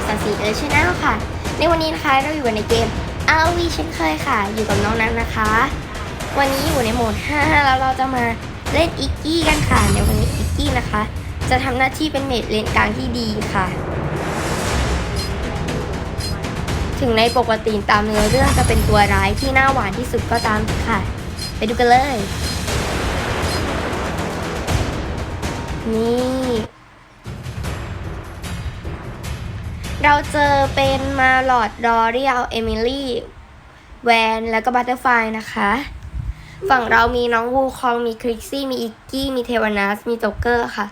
กสันสีเออชแนลค่ะ ในวันนี้นะคะเราอยู่ในเกม RV เช่นเคยค่ะ อยู่กับน้องนั้นนะคะ วันนี้อยู่ในโหมด 5 แล้วเราจะมาเล่นอิกกี้กันค่ะ ในวันนี้อิกกี้นะคะ จะทำหน้าที่เป็นเมดเลนกลางที่ดีค่ะ ถึงในปกติตามเนื้อเรื่องจะเป็นตัวร้ายที่หน้าหวานที่สุดก็ตามค่ะ ไปดูกันเลย นี่ เราเจอเป็นมาลอดดอเรียลเอมิลี่แวนแล้วก็บัตเตอร์ไฟนะคะ ฝั่งเรามีน้องวูคองมีคริกซี่มีอิกกี้มีเทวานัสมีโจ๊กเกอร์ค่ะ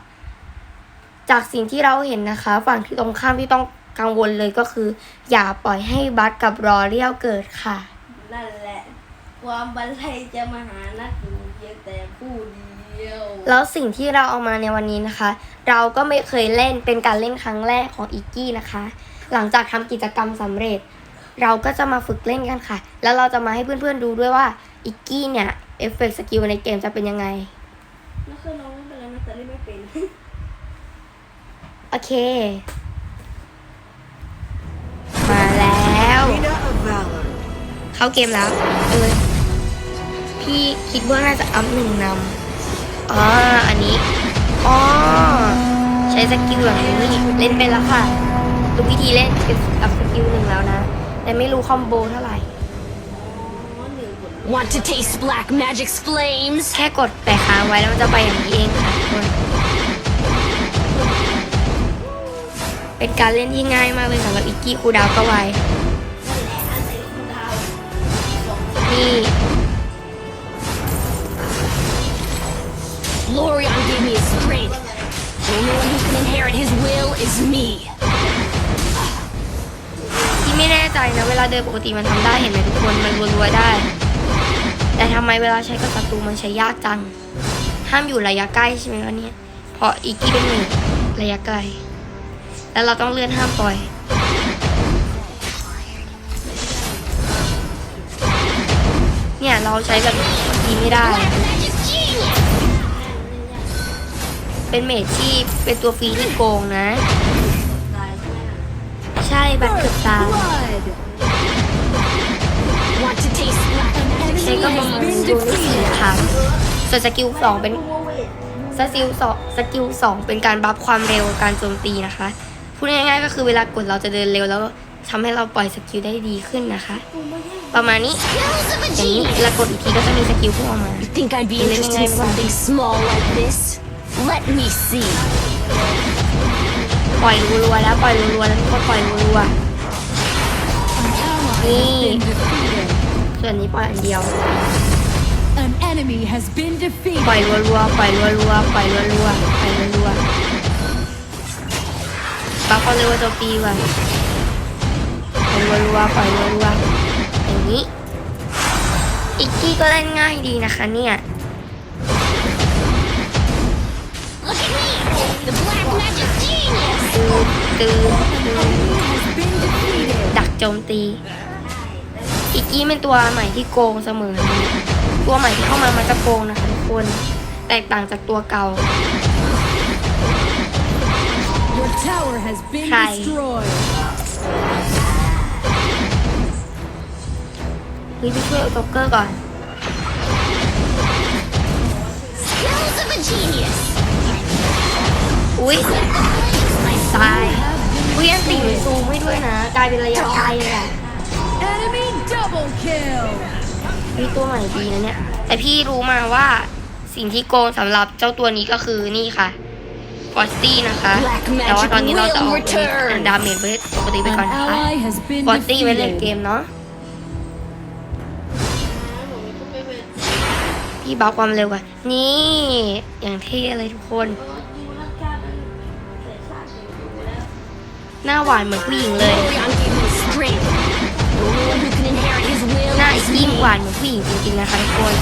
จากสิ่งที่เราเห็นนะคะ ฝั่งที่ตรงข้ามที่ต้องกังวลเลยก็คือ อย่าปล่อยให้บัตกับรอเรียลเกิดค่ะ นั่นแหละ ความบันไลจะมาหานักอยู่เพียงแต่ผู้เดียว แล้วสิ่งที่เราเอามาในวันนี้นะคะ เราก็ไม่เคยเล่นเป็นการเล่นครั้งแรกของอิกกี้นะคะ หลังจากทำกิจกรรมสำเร็จ เราก็จะมาฝึกเล่นกันค่ะ แล้วเราจะมาให้เพื่อนๆดูด้วยว่าอิกกี้เนี่ยเอฟเฟกต์สกิลในเกมจะเป็นยังไงแล้วคือน้องไม่เป็นไรนะแต่เล่นไม่เป็นโอเค มาแล้ว Arena of Valor. เข้าเกมแล้วเออพี่คิดว่าน่าจะอัพหนึ่งนำอ๋ออันนี้ อ๋อ ใช้สกิลแบบนี้เล่นไปแล้วค่ะรู้วิธีเล่นกับสกิลหนึ่งแล้วนะ แต่ไม่รู้คอมโบเท่าไหร่ Want to taste black magic's flames? แค่กดแปะค้างไว้แล้วมันจะไปอย่างนี้เองค่ะทุกคน เป็นการเล่นที่ง่ายมากเลยสำหรับอิกกี้คูลดาวน์ก็ไวนี่ Lorion gave me his strength. The only one who can inherit his will is me. ที่ไม่แน่ใจนะ เวลาเดินปกติมันทำได้เห็นไหมทุกคนมันรัวๆได้ แต่ทำไมเวลาใช้กับศัตรูมันใช้ยากจัง ห้ามอยู่ระยะใกล้ใช่ไหมวะเนี่ย เพราะอีกกี้เป็นหนึ่งระยะไกล แล้วเราต้องเลื่อนห้ามปล่อยเนี่ยเราใช้แบบนี้ไม่ได้ เป็นเมจที่เป็นตัวฟรีที่โกงนะ ใช่บัตรเกือบตายใช้ก็ประมาณดูนี่สี่ครั้งส่วนสกิลสองเป็นสกิลสองสกิลสองเป็นการบัฟความเร็วการโจมตีนะคะพูดง่ายๆก็คือเวลากดเราจะเดินเร็วแล้วทำให้เราปล่อยสกิลได้ดีขึ้นนะคะ ประมาณนี้อย่างนี้เวลากดอีกทีก็จะมีสกิลพุ่งออกมา You think I'd be interested in something small like this? Let me see. ปล่อยรัวๆแล้วปล่อยรัวๆแล้วก็ปล่อยรัวๆนี่ส่วนนี้ปล่อยอันเดียว An enemy has been ปล่อย defeated. รัวๆปล่อยรัวๆปล่อยรัวๆปล่อยรัวๆบัฟความเร็วโจมตีก่อนปล่อยรัวๆปล่อยรัวๆอย่างนี้ อีกที่ก็เล่นง่ายดีนะคะเนี่ย ตืนตืนตืน Has been defeated. ดักโจมตี อีกกี้เป็นตัวใหม่ที่โกงเสมอนะตัวใหม่ที่เข้ามามันจะโกงนะคะทุกคน แตกต่างจากตัวเก่า Your tower has been Hi. destroyed. เฮ้ยไปช่วยเอาจ็อกเกอร์ก่อน Skills of a genius! อุ้ยตายอุ้ยอันติมันซูมให้ด้วยนะกลายเป็นระยะไกลเลยอะ Enemy double kill. นี่ตัวใหม่ดีนะเนี่ย แต่พี่รู้มาว่าสิ่งที่โกงสำหรับเจ้าตัวนี้ก็คือนี่ค่ะฟอสตี้นะคะ Black แต่ว่าตอนนี้เราจะเอา magic will return ดาเมจไว้ปกติไป An ก่อนนะคะ ally has been ฟอสตี้ไว้เล่นเก defeated. มเนาะพี่บัฟความเร็วก่อนนี่ อย่างเท่เลยทุกคน หน้าหวานเหมือนผู้หญิงเลย Lorion gave me strength. The only one who can inherit his will หน้า is ยิ่ง me. หวานเหมือนผู้หญิงจริงๆนะคะทุกคน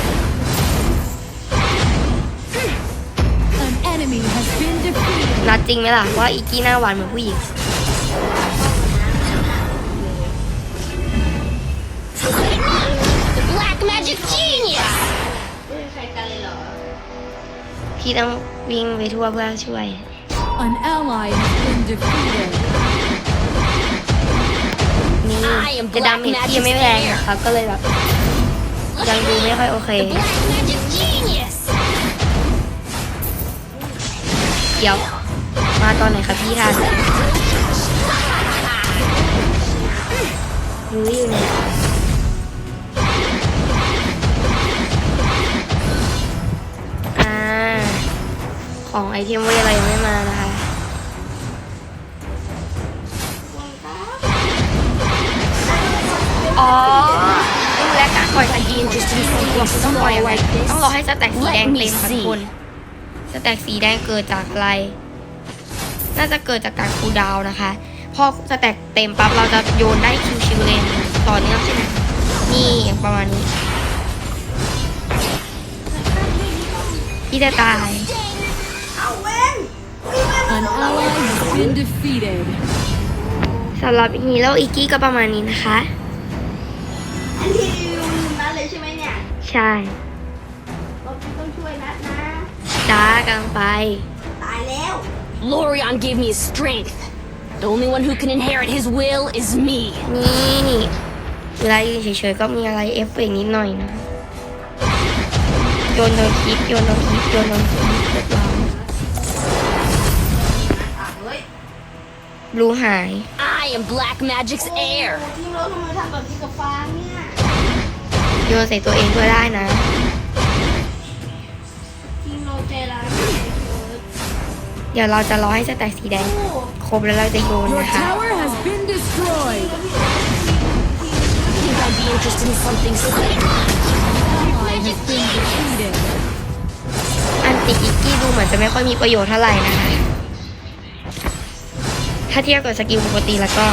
An enemy has been defeated. นัดจริงไหมล่ะว่าอีกี้หน้าหวานเหมือนผู้หญิง Look at me! The black magic genius! ไม่มีใครกันเลยเหรอพี่ต้องวิ่งไปทั่วเพื่อช่วย An ally has been defeated. จะดาเมจที่ยังไม่แรงนะครับก็เลยแบบยังดูไม่ค่อยโอเค The black magic genius. เดี๋ยว มาตอนไหนครับพี่ทันรู้อยู่เนี่ยอ่าของไอเทมเวยอะไรยังไม่มานะ ต้องปล่อยอะไรต้องรอให้สแต็กสีแดงเต็มค่ะทุกคนสแต็กสีแดงเกิดจากอะไร น่าจะเกิดจากการคูลดาวน์นะคะ พอสแต็กเต็มปั๊บเราจะโยนได้คิวชิวเลนต่อเนื่องใช่ไหมนี่อย่างประมาณนี้พี่จะตายเอาเว้นมีเว้น An ally has been defeated. สำหรับฮีโร่อีกกี้ก็ประมาณนี้นะคะ ใช่เราต้องช่วยนัดนะจ้ากำลังไป ตายแล้ว Lorion gave me his strength. The only one who can inherit his will is me. นี่เวลายืนเฉยๆก็มีอะไรเอฟเฟกต์นิดหน่อยนะโยนโดนคลิปโยนโดนคลิปโยนโดนคลิปเรียบร้อยอะเฮ้ยบลูหาย I am black magic's heir. โอ้ทีมเราทำไมทำแบบนี้กับฟางเนี่ย โยนใส่ตัวเองก็ได้นะทีมเราใจร้ายมากเลยเดี๋ยวเราจะรอให้สแต็กสีแดงโอ้ครบแล้วเราจะโยน Your นะคะ tower has been destroyed. Think I'd be interested in something slick. Ally has been defeated. อันติอิกกี้ดูเหมือนจะไม่ค่อยมีประโยชน์เท่าไหร่นะคะ ถ้าเทียบกับสกิลปกติแล้วก็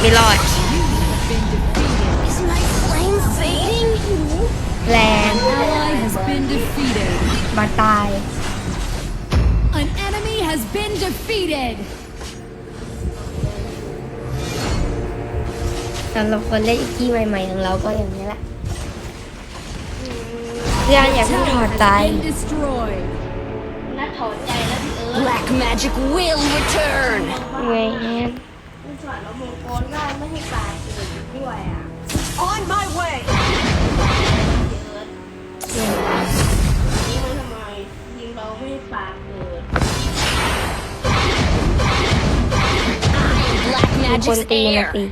ไม่รอด แรง Ally has been defeated. มาตาย An enemy has been defeated. สำหรับคนเล่นอิกกี้ใหม่ๆของเราก็อย่างนี้แหละเพื่อนอย่าเพิ่ง Tower ถอด has ใจ been destroyed. นัดถอนใจแล้วพี่เอิร์ธ Black magic will return. เว้ยแอนมันสอนเรามงกรได้ไม่ให้ปลาเกิดด้วยอะ On my way. คน magic's ตีนะ heir. สิ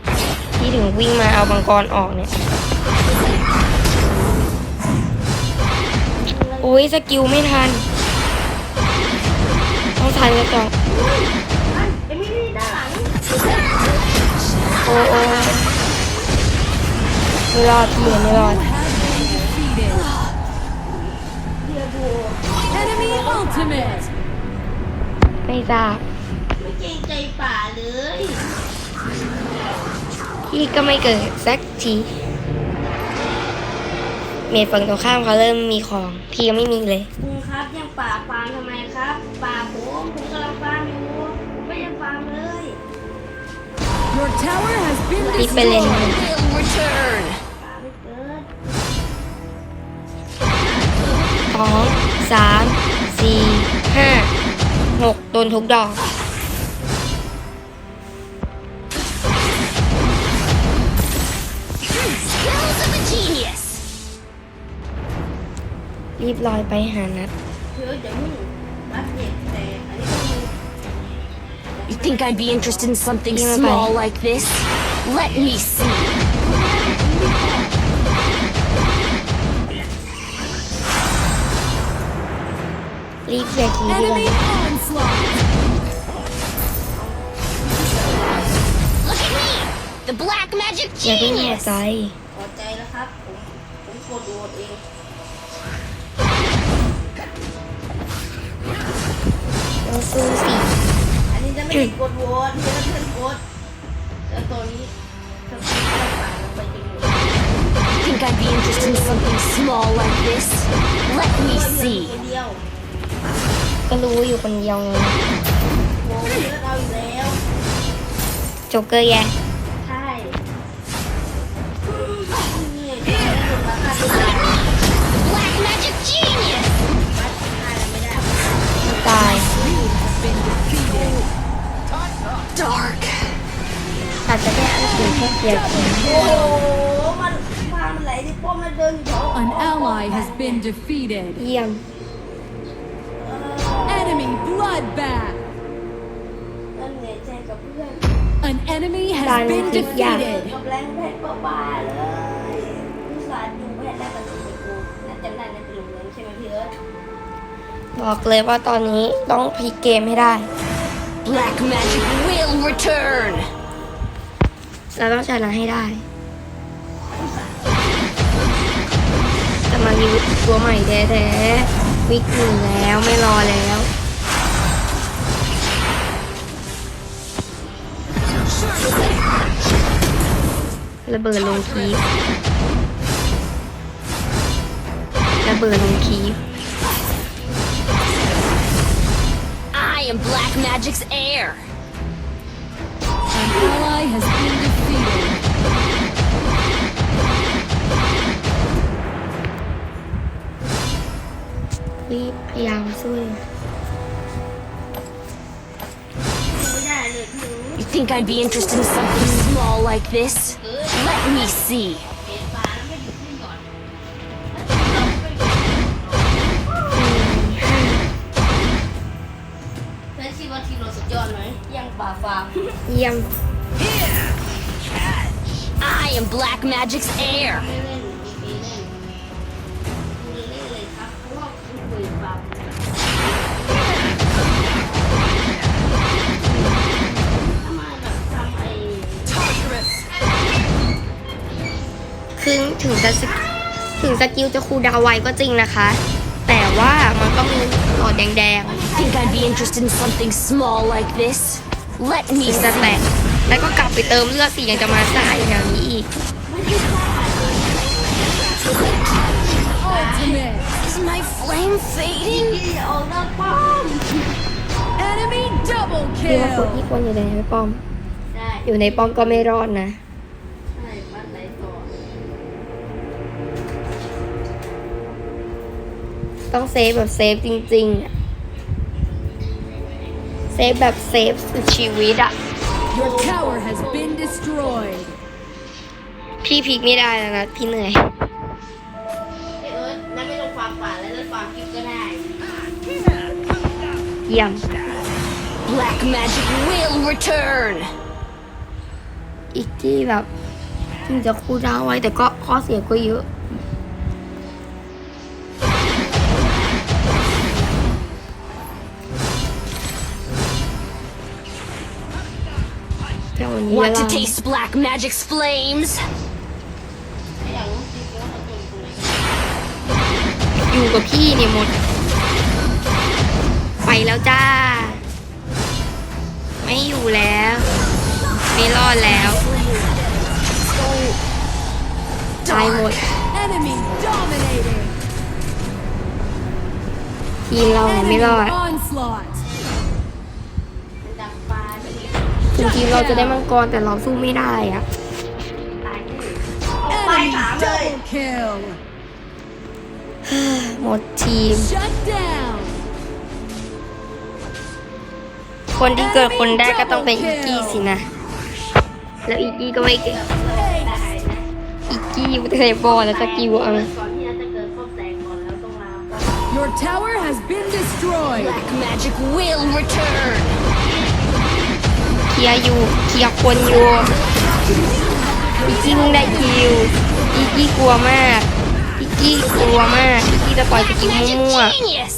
ที่ถึงวิ่งมาเอาบังกรออกเนี่ยอุ้ยสกิลไม่ทัน ต้องทันกระจอกนั่นเอมิลี่ด้านหลังโอ้โอ้ไม่รอดพี่ไม่รอด Has been defeated. เดียโบ Enemy ultimate. ไม่ทราบไม่เกรงใจป่าเลย พี่ก็ไม่เกิดสักทีเมดฝั่งตรงข้ามเขาเริ่มมีของ พี่ยังไม่มีเลยคุณครับยังป่าฟาร์มทำไมครับป่าผมผมกำลังฟาร์มอยู่ผมไม่ยังฟาร์มเลย Your tower has been รีบไปเล่น destroyed. Will return. ป่าไม่เกิดสองสามสี่ห้าหกโดนทุกดอก รีบลอยไปหานัด เพื่อจะมึงบัสเจ็บแต่อันนี้ต้อง You think I'd be interested in something Yeah, small bye. like this? Let me see. รีบเคลียร์คีย์ดีกว่า Enemy onslaught. Look at me, the black magic อย่าเพิ่งหัว genius. ใจ พอใจแล้วครับ ผมผมกดโหวตเอง สู้สิอันนี้จะไม่ได้กดโหวตที่จะเพื่อนกดแล้วตัวนี้ถ้าคุณไม่ป่าลงไปจริงเลย Think I'd be interested in something small like this? Let me เพื่อน see. คนเดียวก็รู้อยู่คนเดียวไงโหวตเพื่อนเอาอยู่แล้วโจ๊กเกอร์แย่ใช่ อาจจะได้อันตีแค่เคลียร์คิวโอ้โหมันพามันไหลที่ป้อมแล้วเดินอยู่แถว An ally has been defeated. เยี่ยม Enemy bloodbath. นั่นไงแจ้งกับเพื่อน An enemy has Done been with ya. defeated. กับแรงแพทย์บ้าๆเลยผู้สารดูแพทย์ได้ประตูไปกูน่าจำได้น่าจะลงเงินใช่ไหมพี่เอิร์ธบอกเลยว่าตอนนี้ต้องพลิกเกมให้ได้ Black magic will return. เราต้องชนะให้ได้ แต่มารีวิวตัวใหม่แท้ๆวิกหนึ่งแล้วไม่รอแล้วระเบิดลงคีฟระเบิดลงคีฟ I am black magic's heir. An ally has been. รีบพยายามสู้ ไม่ได้เลยพี่เอิร์ธ You think I'd be interested in something small like this? Let me see. เปลี่ยนฟ้าแล้วไม่หยุดขึ้นก่อนเพื่อนคิดว่าทีม I am black magic's heir. ไม่เล่นมีปีเล่นคุณเล่นเลยครับเพราะว่าคุณเคยฟาร์มทำไมแบบทำไอ้คือถึงจะสกถึงสกิลจะคูลดาวน์ไวก็จริงนะคะ แต่ว่ามันก็มีหลอดแดง Think I'd be interested in something small like this? Let ๆ me ถึงจะแต see. ก แล้วก็กลับไปเติมเลือดสิยังจะมาสายอย่างนี้อีก Ultimate. Is my flame fading? ที่ออกนอกป้อม Enemy double พี่ว่าคน kill. ที่ควรอยู่ในป้อมได้อยู่ในป้อมก็ไม่รอดนะใช่บัตรไหลต่อต้องเซฟแบบเซฟจริงๆอะเซฟแบบเซฟสุดชีวิตอะ Your tower has been destroyed. พี่พลิกไม่ได้แล้วนะพี่เหนื่อยเอิร์ธนั่นไม่ต้องฟาร์มป่าแล้วเล่นฟาร์มคลิปก็ได้ เยี่ยม Black magic will return. อีกที่แบบถึงจะคูลดาวน์ไว้แต่ก็ข้อเสียก็เยอะ Want ลา to taste black magic's flames? อยากรู้จริงๆว่าเขาตัวอยู่ตรงไหนอยู่กับพี่เนี่ยหมด ไปแล้วจ้า ไม่อยู่แล้ว ไม่รอดแล้ว ตายหมด Enemy dominating. ทีมเราเนี่ยไม่ Enemy รอด onslaught. ถึงทีมเราจะได้มังกรแต่เราสู้ไม่ได้อะไป Enemy ถามเลยหมดทีม คนที่เกิดคนแรกก็ต้องเป็นอีกกี้สินะ แล้วอีกกี้ก็ไม่เก่งตายนะอีกกี้อยู่ในบอลแล้วสกิลเอาก่อนที่จะเกิดข้อแตกก่อนแล้วต้องลาป้อม Your tower has been destroyed. Black magic will return. เคลียร์อยู่เคลียร์คนอยู่อีกกี้มึงได้คิวอีกกี้กลัวมากอีกกี้กลัวมากอีกกี้จะปล่อยสกิล Magic มั่ว genius.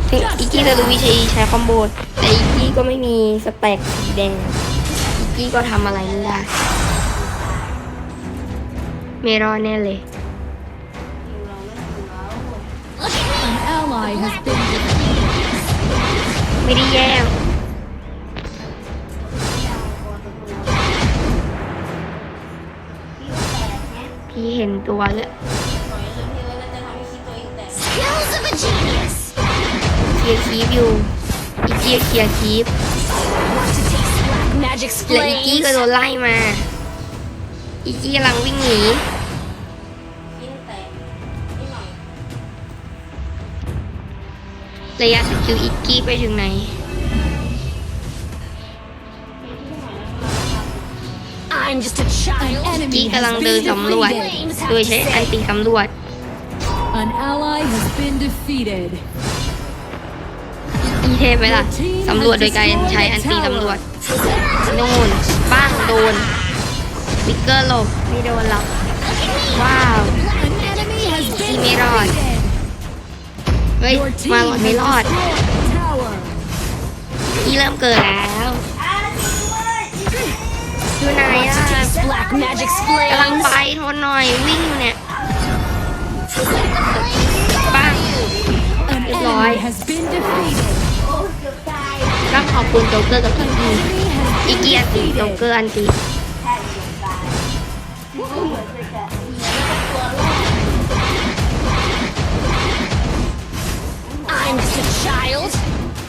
ๆถึงอีกกี้จะรู้วิธีใช้คอมโบแต่อีกกี้ก็ไม่มีสแต็กสีแดงอีกกี้ก็ทำอะไรไม่ได้ไม่รอดแน่เลยทีมเราไม่ทำแล้ว Look at me. An ally has been defeated. ไม่ได้แย่ง องแตก Skills of a genius. เคลียร์คีฟอยู่อีกกี้เคลียร์คีฟ Want to taste black magic's แล้วอีกกี้ flames? ก็โดนไล่มา อีกกี้กำลังวิ่งหนีคิดแตกนิดหน่อยระยะสกิลอีกกี้ไปถึงไหน I'm just a child. Enemy กี้ has กำลังเดิน been สำรวจ defeated. โดยใช้อันตีสำรวจ An ally has been defeated. อีเทพไหมล่ะสำรวจโดยการใช้อันตีสำรวจนู่นป้างโดนวิกเกอร์หลบไม่โดนหรอกว้าว An enemy has been Give me it on. defeated. เฮ้ย Your team มาหลอดไม่รอด has destroyed a tower. กี้เริ่มเกิดแล้ว อยู่ไหน Want อะ to taste black magic's กำลัง flames? ไปทนหน่อยวิ่งอยู่เนี่ยป้าง An Good lord. enemy has been defeated. ต้องขอบคุณโจ๊กเกอร์กับอีก Enemy has อี been เกียร์ตีโจ๊กเกอ defeated. ร์อันตี I'm just a child.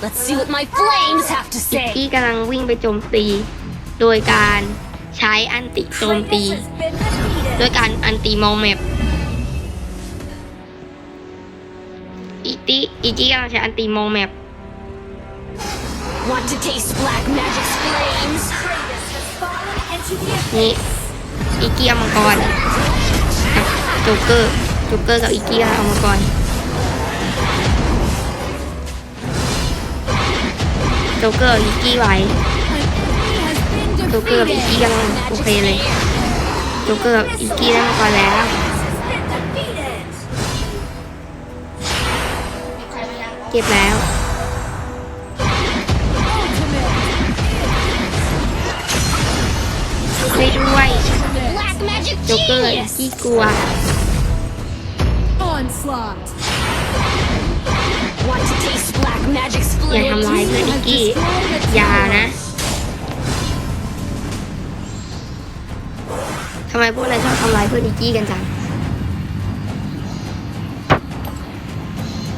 Let's see what my flames have to อีก say. กี้กำลังวิ่งไปโจมตี โดยการใช้อันติโจมตีโดยการอันติมองแมปอีติอีกี้กำลังใช้อันติมองแมป Want to taste black magic's flames? นี่อีกี้เอามังกรกับโจ๊กเกอร์โจ๊กเกอร์กับอีกี้เอามังกรโจ๊กเกอร์อีกี้ไว้ โจ๊กเกอร์กับอีกี้ defeated. กำลังโอเคเลยโจ๊กเกอร์กับอีกี้ได้มังกรแล้วเก็บแล้วช่วยด้วย Black magic โจ๊กเกอร์อี genius. กี้กลัว Onslaught. Want to taste black magic's อย่าทำ flames? ร้ายเพื่อนอี Has กี้ destroyed a อย่า tower. นะ ทำไมพวกนายชอบทำร้ายเพื่อนอีกี้กันจัง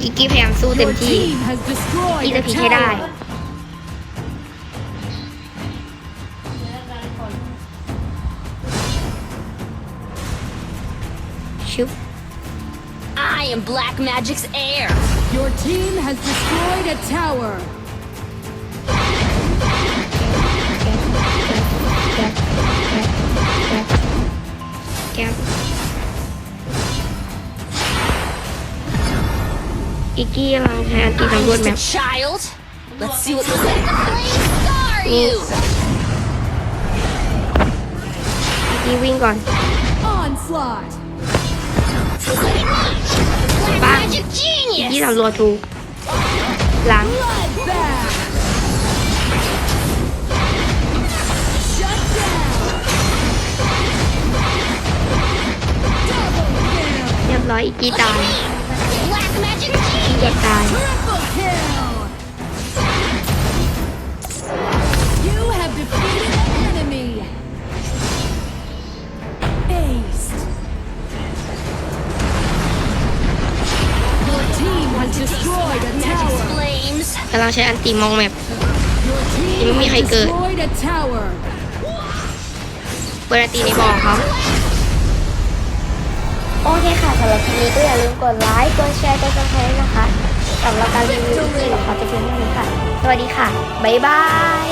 อีกี้พยายามสู้เต็ม Your ที่ team has destroyed อีจะ a พลิกให้ได้ tower. ชุบ I am black magic's heir. Your team has destroyed a tower. รวจ just แม a ป child. Let's see what will let the flames scar you. อีกี้วิ่งก่อน Onslaught. Black Bang. magic อีกี้ genius. ยบร้อยอีกี้ตาย Black magic อีเจ็บ genius. ตาย Triple kill. You have defeated an enemy. Aced. Your team has destroyed a Magic's tower. flames. กำลังใช้อันตีมองแมป Your team Yung may has hay good. destroyed a tower. เปิดอันตีในบ่อเขา โอเคค่ะสำหรับคลิปนี้ก็อย่าลืมกดไลค์กดแชร์กดซับสไครต์นะคะสำหรับการรีวิวที่เราขอจะเพียงเท่านี้ค่ะ สวัสดีค่ะ บ๊ายบาย